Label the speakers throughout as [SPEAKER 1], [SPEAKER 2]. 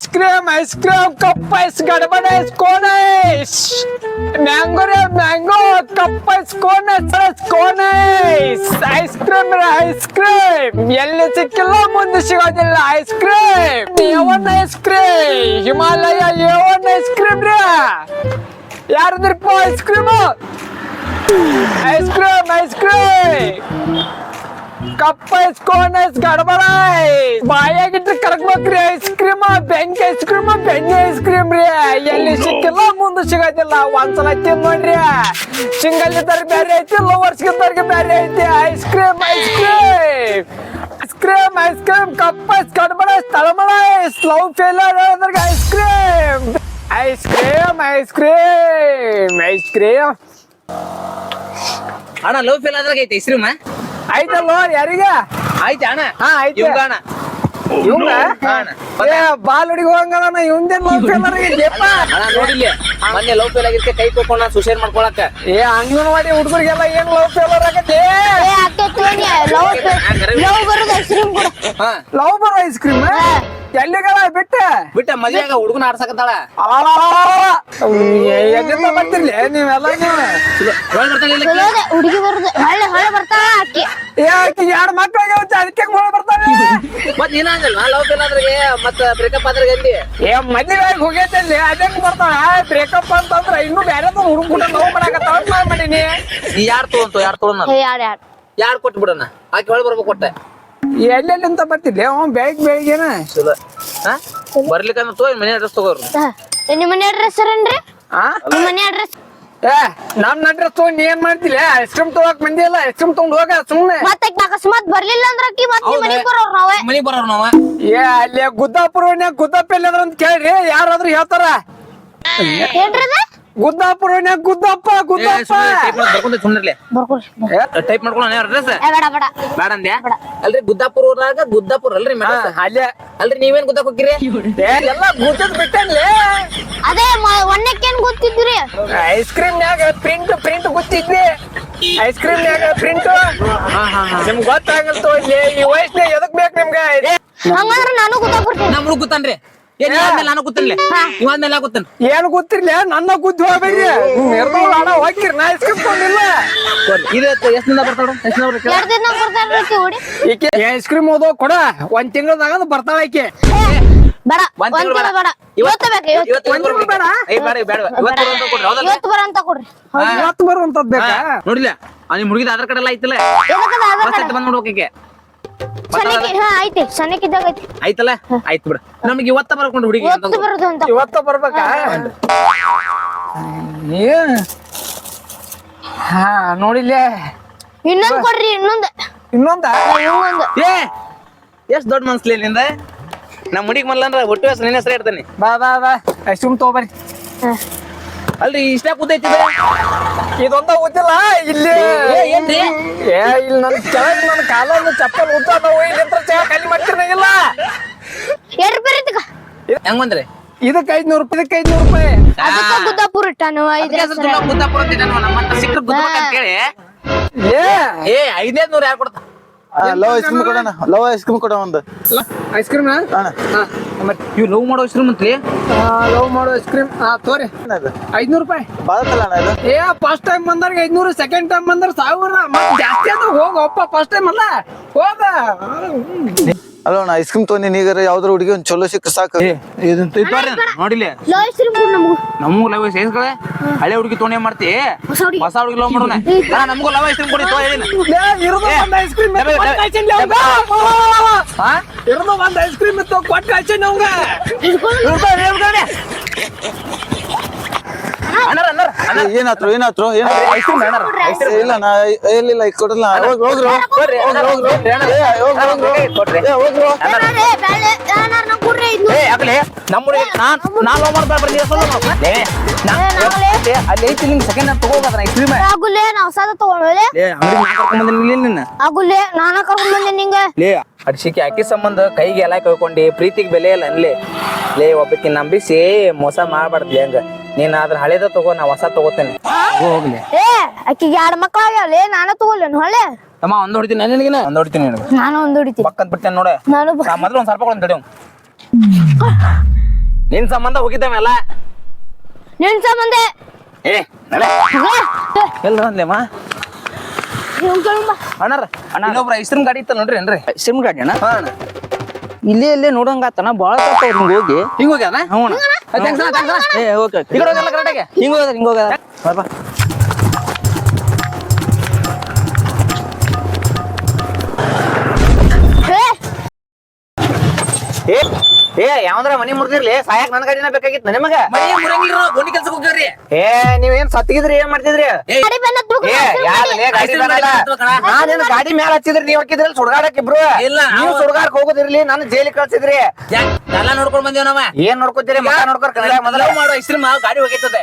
[SPEAKER 1] Ice cream ice cream cup ice ಗಡಬಡ ice cone ice mango ರೇ mango cup ice cone ice cone ice ice cream ರೇ ice cream ಎಲ್ಲಿ ಸಿಕ್ಕಿಲ್ಲ ಮುಂದೆ ಸಿಗೋದಿಲ್ಲ ice cream Avon ice cream Himalaya Avon ice cream ರೇ. ಯಾರದ್ರಪ್ಪ ice cream ice cream ice cream cup ice cone ice ಗಡಬಡ ice ಬಾಯಾಗಿಟ್ರೆ ಕರ್ಕ್ಬೇಕ್ರಿ ice cream ಬೆಂಕಿ ice cream ಬೆಣ್ಣೆ ಐಸ್ ಕ್ರೀಮ್ ರೀ. ಎಲ್ಲಿ ಸಿಕ್ಕಿಲ್ಲ ಮುಂದೆ ಸಿಗೋದಿಲ್ಲ. ಒಂದ್ಸಲ ತಿಂದ್ ನೋಡ್ರಿ. ಸಿಂಗಲ್ ಇದ್ದವ್ರಿಗೆ ಬೇರೆ ಐತಿ ಲೋವರ್ಸ್ ಇದ್ದವ್ರಿಗೆ ಬೇರೆ ಐತಿ. Ice cream ice cream. Ice cream ice cream ಕಪ್ಪ ಐಸ್ ಗಡಬಡ ಐಸ್ ತಳಮಳ ice love failure ಹೇಳಿದ್ರಿಗೆ ice cream. Ice cream ice cream ice cream.
[SPEAKER 2] ಅಣ್ಣ ಲವ್ ಫೇಲ್ ಆದ್ರಾಗ ಐತೆ ಹೆಸ್ರಿಮ
[SPEAKER 1] ಆಯ್ತಲ್ಲ ಯಾರಿಗ
[SPEAKER 2] ಆಯ್ತಾ ಅಣ್ಣ
[SPEAKER 1] ಹಾ, ಐತೆ.
[SPEAKER 2] ಇವಂಗ ಅಣ್ಣ
[SPEAKER 1] ಇವಂಗ ಏ ಬಾಲ್ ಹುಡುಗಿ ಹೋಗಂಗಲ್ಲ ಇವಂದೇನ್ ಲವ್ ಫೇಲರ್ ಇದೆಯಪ್ಪ
[SPEAKER 2] ಅಣ್ಣ ನೋಡಿಲ್ಲ ಮೊನ್ನೆ ಲವ್ ಫೇಲ್ ಕೈ ಕೊಟ್ಕೊಂಡು ನಾನು ಮಾಡ್ಕೊಳಕ
[SPEAKER 1] ಏ ಅಂಗನವಾಡಿ ಹುಡುಗರಿಗೆಲ್ಲ ಏನ್ ಲವ್ ಫೇಲರ್ ಆಗತ್ತೆ
[SPEAKER 3] ಏ ಅಕ್ಕ ತೋನಿ ಲವ್ ಲವ್ ಬರೋದು ಐಸ್ ಕ್ರೀಮ್ ಕೊಡ
[SPEAKER 2] ಹಾ
[SPEAKER 1] ಲವ್ ಬರೋ ಐಸ್ ಕ್ರೀಮ್ ಎಲ್ಲಿಗಳ ಬಿಟ್ಟ
[SPEAKER 2] ಬಿಟ್ಟ ಮದ್ವೆಗ ಹುಡುಗನ ಆಡ್ಸಕತ್ತಾಳ
[SPEAKER 1] ಎಲ್ಲಿಂದ ಬರ್ತಿರ್ಲಿ ನೀವೆಲ್ಲ ನೀವು
[SPEAKER 3] ಹುಡುಗಿ ಬರುದು. ಹೊಳ್ಳೆ ಹೊಳೆ ಬರ್ತಾಳ ಆಕಿ.
[SPEAKER 1] ಎರಡು ಮಕ್ಳಿಗೆ ಅದಕ್ಕೆ ಹೊಳೆ ಬರ್ತಾನೆ
[SPEAKER 2] ಮತ್ ನೀನ ಅಂದಲ್ವ ಲವ್ ಫೇಲ್ ಆದ್ರಾಗೆ ಮತ್ತ ಬ್ರೇಕಪ್ ಆದ್ರಾಗ ಅಂದಿ
[SPEAKER 1] ಏ ಮದುವೆ ಹೋಗೈತಲ್ಲಿ ಅದೇಕ್ ಬರ್ತಾಳ? ಬ್ರೇಕಪ್ ಅಂತಂದ್ರ ಇನ್ನು ಬೇರೆ ಹುಡುಗ ಲವ್ ಮಾಡಕತ್ತಾವ ನಾನ್ ಮಾಡೀನಿ.
[SPEAKER 2] ನೀ ಯಾರ್ ತಗೊಂತು? ಯಾರ್ ತಗೊಂಡ
[SPEAKER 3] ಯಾರ್ ಯಾರು?
[SPEAKER 2] ಯಾರು ಕೊಟ್ಟು ಬಿಡೋಣ? ಆಕೆ ಹೊಳೆ ಬರ್ಬೇಕು ಕೊಟ್ಟೆ
[SPEAKER 1] ಎಲ್ಲೆಲ್ಲಿಂದ ಬರ್ತಿದ್ದೆ? ಅವ್ನು ಬೆಳಿಗ್ಗೆ ಬೆಳಿಗ್ಗೆನ?
[SPEAKER 2] ಚಲೋ. ಹಾ? ಬರ್ಲಿಕ್ಕಂದ್ರ ತಗೋ ಮನೆ ಅಡ್ರೆಸ್ ತಗೋರು
[SPEAKER 3] ನಿಮ್ಮ ಮನೆ ಅಡ್ರೆಸ್ ಏನ್ರಿ?
[SPEAKER 1] ಆ?
[SPEAKER 3] ನಿಮ್ಮ ಮನೆ ಅಡ್ರೆಸ್
[SPEAKER 1] ಏ ನಮ್ ಅಡ್ರೆಸ್ ತಗೊಂಡ್ ನೀ ಏನ್ ಮಾಡ್ತಿಲ್ಲ? ಐಸ್ ಕ್ರೀಮ್ ತಗೋಕ್ ಬಂದಿಲ್ಲ ಐಸ್ ಕ್ರೀಮ್ ತಗೊಂಡ್ ಹೋಗ ಸುಮ್ನೆ.
[SPEAKER 3] ಮತ್ತೆ ಅಕಸ್ಮಾತ್ ಬರ್ಲಿಲ್ಲ ಅಂದ್ರ ಅಕ್ಕಿ ಮತ್ತೆ ನಿಮ್ಮ ಮನೆಗ್ ಬರೋರ್ ನಾವೇ?
[SPEAKER 2] ಮನಿಗ್ ಬರೋರ್ ನಾವ?
[SPEAKER 1] ಏ ಅಲ್ಲಿ ಗುದ್ದಾಪುರ ಗುದ್ದಪ್ಪ ಎಲ್ಲಿದ್ರ ಅಂತ ಕೇಳ್ರಿ ಯಾರಾದ್ರೂ ಹೇಳ್ತಾರ. ಗುದ್ದಾಪುರನ್ಯಾಗ ಗುದ್ದಪ್ಪ ಗುದ್ದಪ್ಪ.
[SPEAKER 2] ಟೈಪ್ ಮಾಡ್ಕೊಳ್ಳೋಣ ಅಡ್ರೆಸ್
[SPEAKER 3] ಬೇಡ ಬೇಡ.
[SPEAKER 2] ಬೇಡ ಅಂದ್ಯಾ ಅಲ್ರಿ ಗುದ್ದಾಪುರ ಊರಾಗ ಗುದ್ದಾಪುರ ಅಲ್ರಿ
[SPEAKER 1] ಅಲ್ಲೇ.
[SPEAKER 2] ಅಲ್ರಿ ನೀವೇನ್ ಗುದ್ದಾಕ್ ಹೋಗಿರಿ
[SPEAKER 1] ಏ ಎಲ್ಲ ಗುದ್ದದ್ ಬಿಟ್ಟನ್ಲಿ?
[SPEAKER 3] ಅದೇ ಒಣ್ಣಕ್ಕೇನ್ ಗೊತ್ತಿದ್ರಿ?
[SPEAKER 1] ಐಸ್ ಕ್ರೀಮ್ ನ್ಯಾಗ ಪ್ರಿಂಟ್ ಪ್ರಿಂಟ್ ಗೊತ್ತಿದ್ವಿ. ಐಸ್ ಕ್ರೀಮ್ ನ್ಯಾಗ ಪ್ರಿಂಟ್ ನಿಮ್ಗ್ ಗೊತ್ತಾಗಲ್ತು ಇಲ್ಲಿ ಈ ವಯಸ್ಸಿನಾಗ ಎದಕ್ ಬೇಕು ನಿಮ್ಗೆ?
[SPEAKER 3] ಹಂಗಂದ್ರ ನಾನು ಗೊತ್ತಾಗ್ಬಿಡ್ತೀನಿ
[SPEAKER 2] ನಮ್ ಹುಡುಗ ಗೊತ್ತಾನ್ರಿ. ಏನ್ ಇವಾದ್ಮೇಲೆ ನಾನು ಗೊತ್ತನ್ಲೆ ಇವಾದ್ಮೇಲೆ ನಾ ಗೊತ್ತನ್
[SPEAKER 1] ಏನ್ ಗೊತ್ತಿರ್ಲಿ ನನ್ನ ಗುದ್ದು ಹೋಗ್ಬೇಡ್ರಿ? ನಿರ್ಮಲ ಹಣ ಹೋಗಿರ್ ನಾ ಐಸ್ ಕ್ರೀಮ್
[SPEAKER 2] ಇದು ಬರ್ತಾಳ
[SPEAKER 3] ದಿನ
[SPEAKER 1] ಈಕೆ ಐಸ್ ಓದೋ ಕೊಡ. ಒಂದ್ ತಿಂಗಳದಾಗ ಬರ್ತಾಳ ಆಕೆ.
[SPEAKER 3] ಬೇಡ.
[SPEAKER 2] ಒಂದ್ ತಿಂಗಳು
[SPEAKER 3] ಬೇಡ. ಇವತ್ತು ಬೇಕು ಇವತ್ತು.
[SPEAKER 2] ಇವತ್ತು
[SPEAKER 1] ಒಂದ್ ತಿಂಗಳು ಬೇಡ?
[SPEAKER 2] ಏ ಬೇಡ ಬೇಡ. ಇವತ್ತು ಬರೋಂತ ಕೊಡ್ರಿ. ಹೌದಲ್ಲ?
[SPEAKER 3] ಇವತ್ತು ಬರ ಅಂತ ಕೊಡ್ರಿ
[SPEAKER 1] ಇವತ್ತು ಬರುವಂತದ್ ಬೇಕಾ?
[SPEAKER 2] ನೋಡಿಲ್ಲ? ಆ ನಿಮ್ ಹುಡುಗಿದ ಆಧಾರ್ ಕಾರ್ಡ್ ಎಲ್ಲ ಐತಿಲ್ಲ?
[SPEAKER 3] ಎದಕ್ಕದ ಆಧಾರ್
[SPEAKER 2] ಫಸ್ಟ್
[SPEAKER 3] ಕಾರ್ಡ್
[SPEAKER 2] ಬಂದ್
[SPEAKER 3] ಹಾ ಐತಿ ಸಣ್ಣಕ್ಕಿದ್ದಾಗ ಐತಿ.
[SPEAKER 2] ಆಯ್ತಲ್ಲ? ಆಯ್ತು ಬಿಡು. ನಮಗೆ ಇವತ್ತ ಬರ್ಕೊಂಡು ಹುಡುಗಿ ಅಂತ
[SPEAKER 3] ಬರೋದು ಅಂತ.
[SPEAKER 1] ಇವತ್ತ ಬರ್ಬೇಕಾ? ಏ. ಹಾ ನೋಡಿಲ್ಲ.
[SPEAKER 3] ಇನ್ನೊಂದ್ ಕೊಡ್ರಿ ಇನ್ನೊಂದ್.
[SPEAKER 1] ಇನ್ನೊಂದ?
[SPEAKER 3] ಇನ್ನೊಂದು.
[SPEAKER 2] ಏ ಎಷ್ಟ್ ದೊಡ್ಡ ಮನ್ಸ್ಲಿ ನಿಂದ? ನಮ್ಮ ಹುಡುಗಿ ಮಲ್ಲಂದ್ರ ಒಟ್ಟು ಹೆಸರು ನಿನ್ನ ಹೆಸರು ಇಡ್ತೇನೆ.
[SPEAKER 1] ಬಾ ಬಾ ಬಾ. ಐಸ್ ಕ್ರೀಮ್ ತಗೋಬರಿ
[SPEAKER 2] ಅಲ್ರಿ ಇಷ್ಟ ಕೂತೈತಿ
[SPEAKER 1] ಇದೊಂದ ಓದಿಲ್ಲ ಇಲ್ಲಿ.
[SPEAKER 2] ಏ, ಏನ್ರಿ?
[SPEAKER 1] ಏ ಇಲ್ಲಿ ನನ್ ಕೆಳಗ್ ನನ್ ಕಾಲಲ್ಲಿ ಚಪ್ಪಲ್ ಉದ್ದಾದ ಇಲ್ಲಿ ಹತ್ರ ಚಾ ಖಾಲಿ ಮಾಡ್ತಿರಂಗಿಲ್ಲ.
[SPEAKER 3] ಎರಡ್ ರೂಪಾಯಿ ಐತಿಕ
[SPEAKER 2] ಹೆಂಗ್ ಬಂದ್ರಿ?
[SPEAKER 1] ಇದಕ್ಕೆ ಐದ್ನೂರು ರೂಪಾಯಿ ಇದಕ್ಕೆ ಐದ್ನೂರು ರೂಪಾಯಿ.
[SPEAKER 3] ಅದಕ್ಕೆ ಗುದ್ದಾಪುರ ಇಟ್ಟಾನು ಸಿಕ್ಕ
[SPEAKER 2] ಗುದ್ದಾಪುರ ಕೇಳಿ.
[SPEAKER 1] ಏ.
[SPEAKER 2] ಏ ನೂರ ನೂರು ಯಾರು ಕೊಡ್ತಾ?
[SPEAKER 4] ಲವ್ ಐಸ್ ಕ್ರೀಮ್ ಕೊಡೋಣ ಲವ್ ಐಸ್ ಕ್ರೀಮ್ ಕೊಡೋ ಒಂದು.
[SPEAKER 1] ಐಸ್ ಕ್ರೀಮ್
[SPEAKER 4] ಅಣ್ಣ.
[SPEAKER 2] ಇವ್ ಲವ್ ಮಾಡೋ ಐಸ್ ಕ್ರೀಮ್ ಅಂತಲಿ
[SPEAKER 1] ಲವ್ ಮಾಡೋ ಐಸ್ ಕ್ರೀಮ್ ಹಾ ತೋರಿ. ಐದ್ನೂರು ರೂಪಾಯಿ.
[SPEAKER 4] ಬಾಳತ್ತಲ್ಲ ಅಣ್ಣ ಇದು?
[SPEAKER 1] ಏ ಫಸ್ಟ್ ಟೈಮ್ ಬಂದವ್ರಿಗೆ ಐದ್ನೂರು ಸೆಕೆಂಡ್ ಟೈಮ್ ಬಂದ್ರೆ ಸಾವಿರ. ಮತ್ತೆ ಜಾಸ್ತಿ ಅಂದ್ರೆ ಹೋಗಪ್ಪ ಫಸ್ಟ್ ಟೈಮ್ ಅಲ್ಲ? ಹೋಗ.
[SPEAKER 4] ಅಲ್ಲ ಅಣ್ಣ ಐಸ್ ಕ್ರೀಮ್ ತೊಗೊಂಡಿ ನೀಗಾರ ಯಾವ್ದಾರ ಹುಡುಗಿ ಒಂದ್ ಚಲೋ ಸಿಕ್ಕ ಸಾಕು.
[SPEAKER 2] ನೋಡಿಲ್ಲ
[SPEAKER 3] ಲೋ ಐಸ್ ಕ್ರೀಮ್ ಕೊಡು ನಮಗೂ.
[SPEAKER 2] ಲವ್ ಸೈನ್ಸ್ಗಳೇ ಹಳೆ ಹುಡುಗಿ ತೊಗೊಂಡ್ ಮಾಡ್ತಿ?
[SPEAKER 3] ಹೊಸ ಹುಡುಗಿ.
[SPEAKER 2] ಲವ್ ಮಾಡೋಣ. ನಮಗೂ ಲವ್ ಐಸ್ ಕ್ರೀಮ್ ಕೊಡಿ ತೋ
[SPEAKER 1] ಐಸ್ ಕ್ರೀಮ್ ಇರೋದು ಒಂದ್ ಐಸ್ ಕ್ರೀಮ್ ಇತ್ತು ಕೊಟ್ಟು
[SPEAKER 2] ಅಣ್ಣಾರ ಅಣ್ಣ
[SPEAKER 4] ಏನಾತ್ರು ಏನಾತ್ರು ಇಲ್ಲ ನಾ ಇಲ್ಲ ಈಗ ಕೊಡಲ್ಲ. ಹೋಗ್ ಹೋಗ್ರು
[SPEAKER 2] ಅಲ್ಲಿ ಐತಿ ನಿಂಗೆ ಸೆಕೆಂಡ್ ತಗೋಬೋದ್ರ ಐಸ್ ಕ್ರೀಮ್.
[SPEAKER 3] ಆಗುಲೆ ನಾ ಹೊಸದ ತಗೊಂಡ್ಲೆ ಆಗುಲೆ ನಾನ ಕರ್ಕೊಂಡ್ ಬಂದೆ ನಿಂಗೆ.
[SPEAKER 2] ಲೇ ಅಡ್ಸಿಕೆ ಅಕ್ಕಿ ಸಂಬಂಧ ಕೈಗೆ ಎಲ್ಲ ಕಳ್ಕೊಂಡಿ ಪ್ರೀತಿಗೆ ಬೆಲೆ ಇಲ್ಲ ಅನ್ಲಿ ಲೇ ಒಬ್ಬಕಿ ನಂಬಿಸಿ ಮೋಸ ಮಾಡ್ಬಾರ್ದು ಹಂಗ. ನೀನ್ ಅದ್ರ ಹಳೇದ ತಗೋ ನಾ ಹೊಸ ತಗೋತೇನೆ. ಹೋಗ್ಲಿ.
[SPEAKER 3] ಏ ಆಕಿಗೆ ಎರಡು ಮಕ್ಳಾಗ್ಯಾವಲೆ ನಾನು ತಗೊಳ್ಳೇನು ಹೊಳೆ
[SPEAKER 2] ಅಮ್ಮ ಒಂದ್ ಹೊಡಿತೀನಿ ನಿನಗಿನ? ಒಂದ್ ಹೊಡಿತೀನಿ ನಿನಗೆ.
[SPEAKER 3] ನಾನು ಒಂದ್ ಹೊಡಿತೀನಿ.
[SPEAKER 2] ಪಕ್ಕದ್ ಬಿಡ್ತೇನೆ ನೋಡ.
[SPEAKER 3] ನಾನು ಬ-
[SPEAKER 2] ನಾ ಮೊದಲು ಒಂದ್ ಸ್ವಲ್ಪ ಕೊಡು ತಡಿ.
[SPEAKER 5] ನಿನ್ ಸಂಬಂಧ ಹೋಗಿದ್ದಾವೆಲ್ಲ
[SPEAKER 3] ನಿನ್ ಸಂಬಂಧ?
[SPEAKER 5] ಏ ನಡೆ. ಎಲ್ಲ ಅಂದ್ಲೇಮ್ಮ ಅಣ್ಣಾರ ಇನ್ನೊಬ್ರ ಐಸ್ ಕ್ರೀಮ್ ಗಾಡಿ ಇತ್ತ ನೋಡ್ರಿ ಏನ್ರಿ?
[SPEAKER 4] ಸಿಮ್ ಗಾಡಿ ಅಣ್ಣ
[SPEAKER 5] ಹಾ
[SPEAKER 4] ಇಲ್ಲೇ ಇಲ್ಲೇ ನೋಡಂಗಾತನ ಬಾಳ ಹಿಂಗ ಹೋಗಿ
[SPEAKER 5] ಹಿಂಗ ಹೋಗ್ಯಾನ?
[SPEAKER 4] ಹ್ಞೂ ಅಣ್ಣ.
[SPEAKER 5] Thanks ಅಣ್ಣ, ಅಣ್ಣ.
[SPEAKER 4] ಏ ಓಕೆ
[SPEAKER 5] ಹೋಗಲ್ಲ ಕರೆಕ್ಟಾಗಿ
[SPEAKER 4] ಹಿಂಗ ಹೋಗದ ಹಿಂಗ ಹೋಗದ
[SPEAKER 5] ಬಾ, ಏ ಯಾವಂದ್ರ ಮನಿ ಮುರ್ದಿರ್ಲಿ? ಸಾಯಕ್ ನನ್ ಗಾಡಿನ ಬೇಕಾಗಿತ್ತು ನಿಮಗ.
[SPEAKER 2] ಮನೆ ಮುರಂಗಿಲ್ಲ ಗೋಣಿ ಕೆಲ್ಸಕ್ಕೆ ಹೋಗ್ಯಾವ್ರಿ
[SPEAKER 5] ಏ ನೀವೇನ್ ಸತ್ತಿಗಿದ್ರಿ ಏನ್ ಮಾಡ್ತಿದ್ರಿ?
[SPEAKER 3] ಗಾಡಿ ಬೆನ್ನ ತೂಕ
[SPEAKER 5] ಏ ಯಾವ್ದಲೇ ಗಾಡಿ ಬೇಡಲ್ಲ.
[SPEAKER 2] ಗಾಡಿ.
[SPEAKER 5] ನಾನೇನ್ ಗಾಡಿ ಮ್ಯಾಲ ಹಚ್ಚಿದ್ರಿ ನೀವ್ ಹಾಕಿದ್ರಲ್ಲ ಸುಡ್ಗಾಡಕ್ ಇಬ್ರು?
[SPEAKER 2] ಇಲ್ಲ,
[SPEAKER 5] ನೀವು ಸುಡ್ಗಾಡಕ್ ಹೋಗೋದಿರ್ಲಿ ನಾನು ಜೈಲಿಗೆ ಕಳ್ಸಿದ್ರಿ.
[SPEAKER 2] ಎಲ್ಲ ನೋಡ್ಕೊಂಡ್ ಬಂದೇವ್ ನಾವ?
[SPEAKER 5] ಏನ್ ನೋಡ್ಕೊತೀರಿ ಮಕ ನೋಡ್ಕೊಂಡ್ ಕನ್ನಡ ಮೊದಲ.
[SPEAKER 2] ಮಾಡೋ ಐಸ್ಕ್ರೀಮ್ ಗಾಡಿ ಹೋಗೈತದೆ.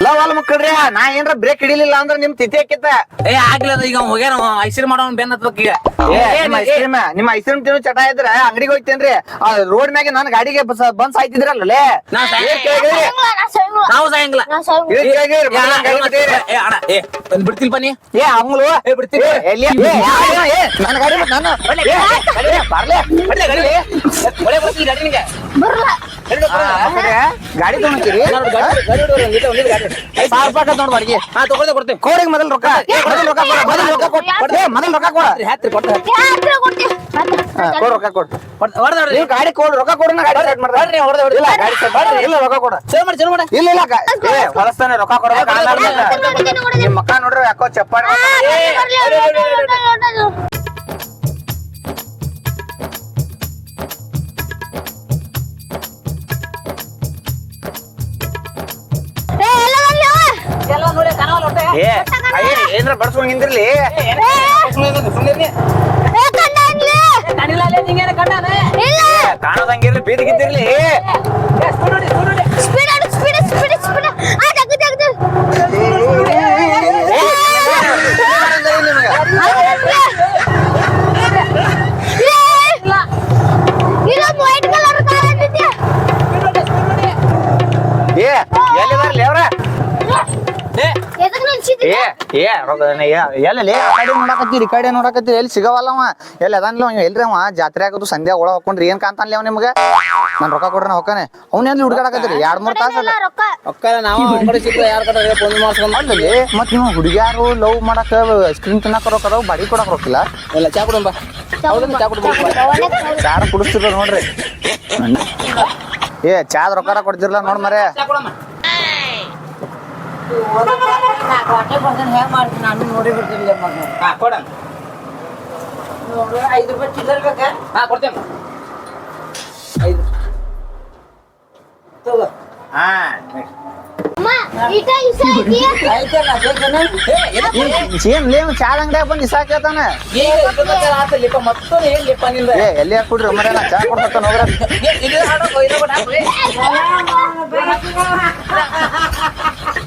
[SPEAKER 5] ಲವ್ ಅಲ್ ಮಕ್ಕಳ್ರಿ. ನಾ ಏನ್ರ ಬ್ರೇಕ್ ಹಿಡಿಲಿಲ್ಲ ಅಂದ್ರೆ ನಿಮ್ ತಿಥಿ ಹಾಕಿತ್ತ.
[SPEAKER 2] ಏ ಆಗ್ಲಿಲ್ಲ ಅದು ಈಗ ಅವ್ನ್ ಹೋಗ್ಯಾನ ಐಸ್ಕ್ರೀಮ್ ಮಾಡೋನ್ ಬೆನ್ ಹತ್ಬೇಕ ಈಗ.
[SPEAKER 5] ಏ, ನಿಮ್ ಐಸ್ ಕ್ರೀಮ್ ನಿಮ್ಮ ಐಸ್ ಕ್ರೀಮ್ ತಿನ್ನೋ ಚಟ ಇದ್ರ ಅಂಗಡಿಗೆ ಹೋಗ್ತೇನ್ರಿ. ಆ ರೋಡ್ ಮ್ಯಾಗ ನಾನು ಗಾಡಿಗೆ ಬಸ್- ಬಂದ್ ಸಾಯ್ತಿದ್ರಲ್ಲೇ
[SPEAKER 2] ನಾ ಸಾಯ್-
[SPEAKER 5] ಏನ್ ಕೇಳಿದ್ರಿ?
[SPEAKER 2] ನಾವು ಸಾಯಂಗಿಲ್ಲ
[SPEAKER 3] ನಾ ಸಾಯಂಗಿಲ್ಲ.
[SPEAKER 2] ಏ,
[SPEAKER 5] ಬಿಟ್ಟಿರಿ.
[SPEAKER 2] ಏ ಅಣ್ಣ ಏ ಬಿಡ್ತಿಲ್ ಬನ್ನಿ.
[SPEAKER 5] ಏ ಅಂಗ್ಳು
[SPEAKER 2] ಏ, ಬಿಡ್ತೀನಿ.
[SPEAKER 5] ಏ, ಎಲ್ಲಿ? ಏ, ಯಾವ ನನ್ನ ಗಾಡಿ ನಾನು. ಬರ್ಲೆ
[SPEAKER 2] ಬಡ್ಲೆ ಗಾಡಿ. ಒಳ್ಳೆ ಬರ್ತೀನಿ ಗಾಡಿ ನಿಂಗೆ.
[SPEAKER 3] ಬರಲ್ಲ
[SPEAKER 5] ಗಾಡಿ ಸಾವಿರ ರೂಪಾಯಿ ನೋಡ್ ಬಾಡಿಗೆ
[SPEAKER 2] ಹಾ ತಗೊಳ್ದೆ ಕೊಡ್ತೇವೆ
[SPEAKER 5] ಕೋಡಿಗೆ ಮೊದಲ್ ರೊಕ್ಕ ಮೊದಲ್ ರೊಕ್ಕ ಕೊಡ ಮೊದಲ್ ರೊಕ್ಕ ಕೊಡ್. ಏ ಮೊದಲ್ ರೊಕ್ಕ ಕೊಡ.
[SPEAKER 2] ಕೊಡ್ತ
[SPEAKER 3] ಕೊಡ ಕೊಡ್ತೀವಿ
[SPEAKER 5] ಕೊಡ್ ರೊಕ್ಕ ಕೊಡ್.
[SPEAKER 2] ಹೊಡ್ದ
[SPEAKER 5] ಗಾಡಿ ಕೊಡ್ ರೊಕ್ಕ ಕೊಡ ನಾ ಗಾಡಿ ಸ್ಟಾರ್ಟ್ ಮಾಡ್ದೆ
[SPEAKER 2] ಹೊಡ್ರಿ, ಹೊಡ್ದ.
[SPEAKER 5] ಇಲ್ಲ ಗಾಡಿ ಸ್ಟಾರ್ಟ್ ಇಲ್ಲ ರೊಕ್ಕ ಕೊಡ.
[SPEAKER 2] ಚಲೋ ಮಾಡಿ ಚಲೋ ಮಾಡಿ.
[SPEAKER 5] ಇಲ್ಲ ಹೊಲಸ್ತಾನೆ ರೊಕ್ಕ ಕೊಡ್ಬೇಕು ಆಮೇಲೆ ಮತ್ತೆ. ನಿಮ್ ಮಕ್ಕ ನೋಡ್ರಿ ಯಾಕೋ ಚಪ್ಪಾಳೆ ಏ ಅಯ್ಯ ಏನ್ರ ಬಡ್ಸ್ಕೊಂಡ್ ನಿಂದಿರ್ಲಿ ಕಾಣೋದಂಗಿರ್ಲಿ ಬೀದಿಗಿದ್ದಿರ್ಲಿ ಏ ಏ ಎಲ್ಲಿ ಕಡೆ ನೋಡಕತ್ತೀರಿ ಈ ಕಡೆ ನೋಡಕತ್ತೀರಿ ಎಲ್ಲಿ ಸಿಗವಲ್ಲವ ಎಲ್ಲಿ ಅದಾನ್ಲ ಅವ? ಎಲ್ರಿ ಅವ? ಜಾತ್ರೆ ಆಗೋದು ಸಂಧ್ಯಾ ಒಳ ಹಾಕೊಂಡ್ರಿ ಏನ್ ಕಾಂತಾನ್ಲಿ ಅವ ನಿಮ್ಗೆ? ನಾನ್ ರೊಕ್ಕ ಕೊಡ್ರಿ ನಾ ಹೋಗ್ತಾನೆ ಅವ್ನ ಎಲ್ಲಿ ಹುಡುಗಾಡಕತ್ತೀರಿ ಎರಡ್ ಮೂರ್ ತಾಸ ಅಲ್ಲ
[SPEAKER 2] ಯಾರ
[SPEAKER 5] ಮತ್ ನೀವು ಹುಡುಗಿಯಾರು ಲವ್ ಮಾಡಕ್ ಸ್ಕ್ರೀನ್ ತಿನ್ನಕ್ ರೊಕ್ಕ ಅದಾವ ಬಾಡಿ ಕೊಡಕ್ ರೊಕ್ಕಿಲ್ಲ
[SPEAKER 2] ಎಲ್ಲ ಚಾ ಕುಡಂಬ.
[SPEAKER 5] ಚಾರ ಕುಡಿಸ್ತಿರ ನೋಡ್ರಿ. ಏ ಚಾದ ರೊಕ್ಕ ಕೊಡ್ತಿರ್ಲ ನೋಡ್ ಮರೆ.
[SPEAKER 2] ಚಾ ಕೊಡಮ್ಮ ಹಾ ನೋಡಿ ಹಾ ಕೊಡ್ತೇಮ್ಮ ಐದು
[SPEAKER 5] ಹಾ ಐದು ರೂಪಾಯಿ ಚಾದ ಅಂಗಡಿಯಾಗ ಬಂದ್ ಇಸಾ ಕೇಳ್ತಾನ
[SPEAKER 2] ಈಗ ಇಪ್ಪತ್ತೊಂದು ಆತು ಲಿಪ ಚಾ ಏನ್ ಬಂದು ನಿಂದ
[SPEAKER 5] ಏ ಎಲ್ಲಿ ಯಾಕೆ ಕೊಡ್ರಿ ಚಾ ಕೊಡ್ತಾನ ಹೋಗ್ರ
[SPEAKER 2] ಏ, ಇದು ಹಾಡೋ ಇದು ಬಿಡ ಹಾಕ್ರಿ.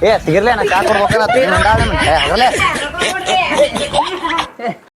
[SPEAKER 5] ಏ ಸಿಗಿರ್ಲೇ ನಾ ಚಾ ಕೊಡ್ಬೇಕಲ್ಲ